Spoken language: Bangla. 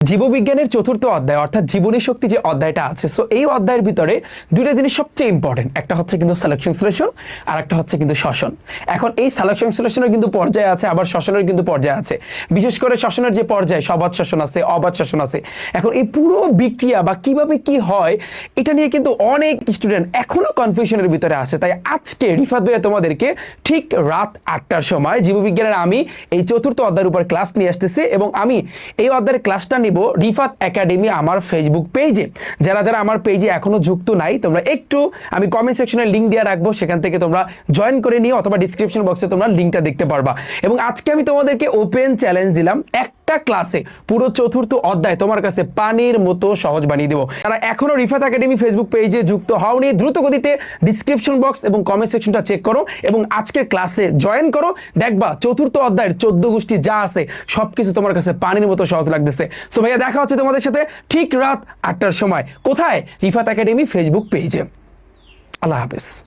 জীববিজ্ঞানের চতুর্থ অধ্যায়, অর্থাৎ জীবনী শক্তি যে অধ্যায়টা আছে সো এই অধ্যায়ের ভিতরে দুইটা জিনিস সবচেয়ে ইম্পর্টেন্ট একটা হচ্ছে কিন্তু সালেকশন সিলেকশন আর একটা হচ্ছে কিন্তু শ্বসন। এখন এই সিলেকশন সিলেকশনের কিন্তু পর্যায়ে আছে, আবার শ্বসনের কিন্তু পর্যায়ে আছে। বিশেষ করে শ্বসনের যে পর্যায়ে সবাদ শ্বসন আছে অবাধ শ্বসন আছে। এখন এই পুরো বিক্রিয়া বা কীভাবে কি হয়, এটা নিয়ে কিন্তু অনেক স্টুডেন্ট এখনও কনফিউশনের ভিতরে আছে। তাই আজকে রিফাত ভাইয়া তোমাদেরকে ঠিক রাত আটটার সময়, জীববিজ্ঞানের আমি এই চতুর্থ অধ্যায়ের উপর ক্লাস নিয়ে আসতেছি এবং আমি এই অধ্যায়ের ক্লাসটা নিব রিফাত একাডেমি আমার ফেসবুক পেজে যারা যারা আমার পেজে এখনও যুক্ত নাই, তোমরা একটু আমি কমেন্ট সেকশনে লিঙ্ক দিয়ে রাখব, সেখান থেকে তোমরা জয়েন করে নিও, অথবা ডিসক্রিপশন বক্সে তোমরা লিঙ্কটা দেখতে পারবা। এবং আজকে আমি তোমাদেরকে ওপেন চ্যালেঞ্জ দিলাম একটা ক্লাসে পুরো চতুর্থ অধ্যায় তোমার কাছে পানির মতো সহজ বানিয়ে দেবো। তারা এখনও রিফাত একাডেমি ফেসবুক পেজে যুক্ত হওনি দ্রুত গতিতে ডিসক্রিপশন বক্স এবং কমেন্ট সেকশনটা চেক করো এবং আজকের ক্লাসে জয়েন করো। দেখবা চতুর্থ অধ্যায়ের চোদ্দ গোষ্ঠী যা আছে, সবকিছু তোমার কাছে পানির মতো সহজ লাগতেছে। সো ভাইয়া দেখা হচ্ছে তোমাদের সাথে ঠিক রাত আটটার সময়। কোথায়? রিফাত একাডেমি ফেসবুক পেজে আল্লাহ হাফেজ।